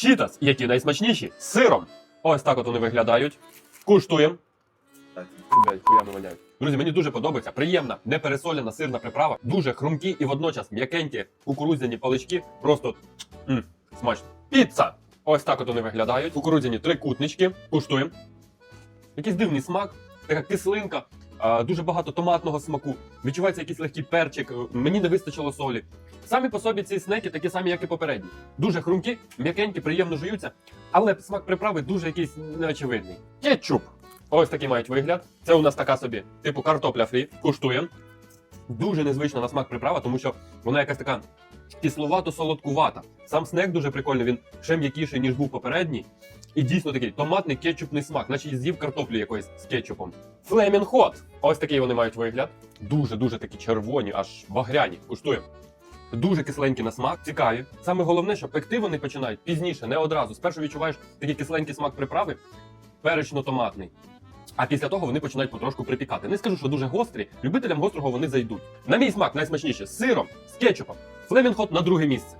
Чітас, які найсмачніші з сиром. Ось так от вони виглядають. Куштуємо. Блядь, хуями воняють. Друзі, мені дуже подобається. Приємна, непересолена сирна приправа. Дуже хрумкі і водночас м'якенькі кукурудзяні палички. Просто м, смачно. Піца! Ось так от вони виглядають. Кукурудзяні трикутнички. Куштуємо. Якийсь дивний смак, така кислинка, дуже багато томатного смаку. Відчувається якийсь легкий перчик. Мені не вистачило солі. Самі по собі ці снеки такі самі, як і попередні. Дуже хрумкі, м'якенькі, приємно жуються, але смак приправи дуже якийсь неочевидний. Кетчуп. Ось такий мають вигляд. Це у нас така собі, типу картопля фрі. Куштуємо. Дуже незвична на смак приправа, тому що вона якась така кисловато-солодкувата. Сам снек дуже прикольний, він ще м'якіший, ніж був попередній. І дійсно такий томатний кетчупний смак, наче з'їв картоплю якоюсь з кетчупом. Flaming Hot. Ось такий вони мають вигляд. Дуже-дуже такі червоні, аж багряні. Куштуємо. Дуже кисленькі на смак, цікаві. Саме головне, що пекти вони починають пізніше, не одразу. Спершу відчуваєш такий кисленький смак приправи, перечно-томатний. А після того вони починають потрошку припікати. Не скажу, що дуже гострі. Любителям гострого вони зайдуть. На мій смак найсмачніше з сиром, з кетчупом. Flaming Hot на друге місце.